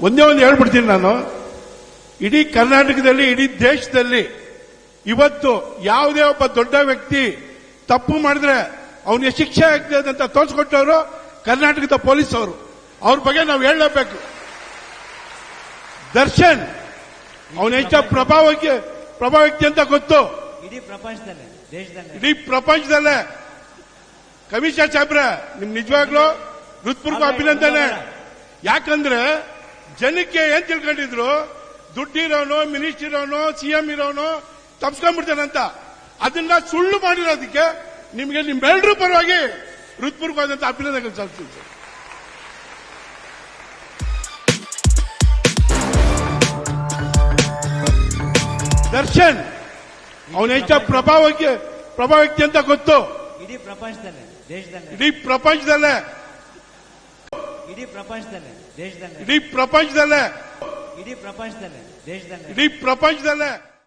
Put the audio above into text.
ಒಂದೇ ಒಂದು ಹೇಳ್ಬಿಡ್ತೀನಿ ನಾನು. ಇಡೀ ಕರ್ನಾಟಕದಲ್ಲಿ ಇಡೀ ದೇಶದಲ್ಲಿ ಇವತ್ತು ಯಾವುದೇ ಒಬ್ಬ ದೊಡ್ಡ ವ್ಯಕ್ತಿ ತಪ್ಪು ಮಾಡಿದ್ರೆ ಅವನಿಗೆ ಶಿಕ್ಷೆ ಆಗ್ತದೆ ಅಂತ ತೋರಿಸ್ಕೊಟ್ಟವರು ಕರ್ನಾಟಕದ ಪೊಲೀಸ್ ಅವರು. ಅವ್ರ ಬಗ್ಗೆ ನಾವು ಹೇಳಲೇಬೇಕು. ದರ್ಶನ್ ಅವನ ಹೆಚ್ಚ ಪ್ರಭಾವಕ್ಕೆ ಪ್ರಭಾವ ವ್ಯಕ್ತಿ ಅಂತ ಗೊತ್ತು. ಇಡೀ ಪ್ರಪಂಚದಲ್ಲೇ ದೇಶದಲ್ಲೇ. ಇಡೀ ಪ್ರಪಂಚದಲ್ಲೇ. ಕಮಿಷನರ್ ಸಾಹೇಬ್ರೆ ನಿಮ್ ನಿಜವಾಗ್ಲೂ ಹೃತ್ಪೂರ್ವಕ ಅಭಿನಂದನೆ. ಯಾಕಂದ್ರೆ ಜನಕ್ಕೆ ಏನ್ ತಿಳ್ಕೊಂಡಿದ್ರು? ದುಡ್ಡಿರೋನು ಮಿನಿಸ್ಟರ್ ಇರೋನು ಸಿಎಂ ಇರೋನು ತಪ್ಸ್ಕೊಂಡ್ಬಿಡ್ತಾನಂತ ಅದನ್ನ ಸುಳ್ಳು ಮಾಡಿರೋದಕ್ಕೆ ನಿಮ್ಗೆ ನಿಮ್ಮೆಲ್ಲರೂ ಪರವಾಗಿ ಹೃತ್ಪೂರ್ವಕವಾದಂತ ಅಭಿನಂದನೆ ಸಲ್ಲಿಸ್ತೀನಿ. ಸರ್. ದರ್ಶನ್ ಅವನ ಹೆಚ್ಚ ಪ್ರಭಾವಕ್ಕೆ ಪ್ರಭಾವ ವ್ಯಕ್ತಿ ಅಂತ ಗೊತ್ತು. ಇಡೀ ಪ್ರಪಂಚದಲ್ಲೇ ದೇಶದಲ್ಲೇ. ಇಡೀ ಪ್ರಪಂಚದಲ್ಲೇ. ಇಡೀ ಪ್ರಪಂಚದಲ್ಲೇ ದೇಶದಲ್ಲೇ. ಇಡೀ ಪ್ರಪಂಚದಲ್ಲೇ. ಇಡೀ ಪ್ರಪಂಚದಲ್ಲೇ ದೇಶದಲ್ಲೇ. ಇಡೀ ಪ್ರಪಂಚದಲ್ಲೇ.